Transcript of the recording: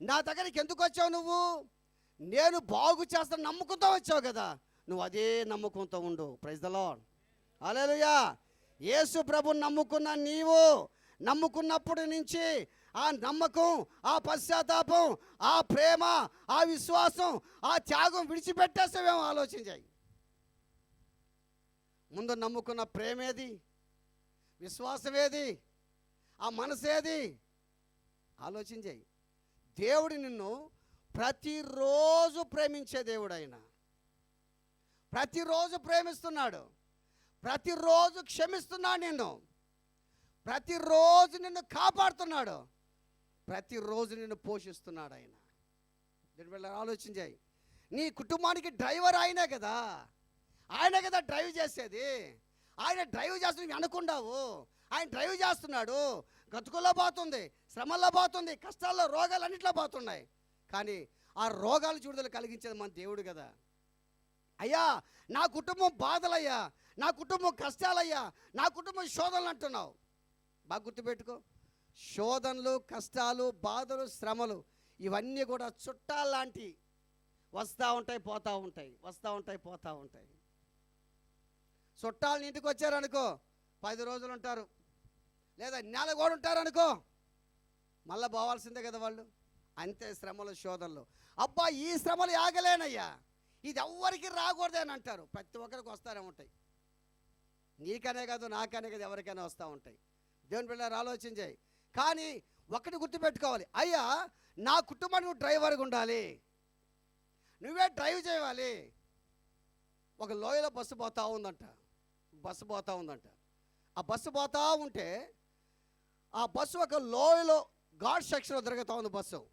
నా దగ్గరికి ఎందుకు వచ్చావు నువ్వు? నేను బాగు చేస్తాను నమ్మకంతో వచ్చావు కదా. నువ్వు అదే నమ్మకంతో ఉండు. ప్రైజ్ ద అలేలుయా యేసు ప్రభు నమ్ముకున్న నీవు నమ్ముకున్నప్పటి నుంచి ఆ నమ్మకం ఆ పశ్చాత్తాపం ఆ ప్రేమ ఆ విశ్వాసం ఆ త్యాగం విడిచిపెట్టేస్తావేమో ఆలోచించాయి ముందు నమ్ముకున్న ప్రేమేది? విశ్వాసమేది? ఆ మనసేది? ఆలోచించాయి దేవుడు నిన్ను ప్రతిరోజు ప్రేమించే దేవుడు ఆయన ప్రతిరోజు ప్రేమిస్తున్నాడు. ప్రతిరోజు క్షమిస్తున్నాడు నిన్ను. ప్రతిరోజు నిన్ను కాపాడుతున్నాడు. ప్రతిరోజు నిన్ను పోషిస్తున్నాడు ఆయన దీని వల్ల ఆలోచించాయి నీ కుటుంబానికి డ్రైవర్ ఆయనే కదా. ఆయన కదా డ్రైవ్ చేసేది. ఆయన డ్రైవ్ చేస్తు నువ్వు అనుకున్నావు ఆయన డ్రైవ్ చేస్తున్నాడు. గతుకుల్లో పోతుంది. శ్రమల్లో పోతుంది కష్టాల్లో రోగాలు అన్నింటిలో పోతున్నాయి. కానీ ఆ రోగాలు చూడుదల కలిగించేది మన దేవుడు కదా. అయ్యా నా కుటుంబం బాధలయ్యా నా కుటుంబం కష్టాలయ్యా నా కుటుంబం శోధనలు అంటున్నావు. బాగా గుర్తుపెట్టుకో. శోధనలు కష్టాలు బాధలు శ్రమలు ఇవన్నీ కూడా చుట్టాలాంటి వస్తూ ఉంటాయి పోతూ ఉంటాయి వస్తూ ఉంటాయి పోతూ ఉంటాయి. చుట్టాలు ఇంటికి వచ్చారనుకో పది రోజులు ఉంటారు. లేదా నెల కూడా ఉంటారనుకో మళ్ళీ పోవాల్సిందే కదా వాళ్ళు? అంతే శ్రమలు శోధనలు. అబ్బా ఈ శ్రమలు ఆగలేనయ్యా. ఇది ఎవ్వరికి రాకూడదని అంటారు. ప్రతి ఒక్కరికి వస్తూనే ఉంటాయి. నీకనే కాదు నాకనే కాదు ఎవరికైనా వస్తూ ఉంటాయి. దేవుని పిల్లలు ఆలోచించాయి కానీ ఒకటి గుర్తుపెట్టుకోవాలి. అయ్యా నా కుటుంబానికి నువ్వు డ్రైవర్గా ఉండాలి. నువ్వే డ్రైవ్ చేయాలి. ఒక లోయలో బస్సు పోతా ఉందంట. బస్సు పోతా ఉందంట. ఆ బస్సు పోతా ఉంటే ఆ బస్సు ఒక లోయలో ఘాట్ సెక్షన్లో తిరుగుతూ ఉంది బస్సు.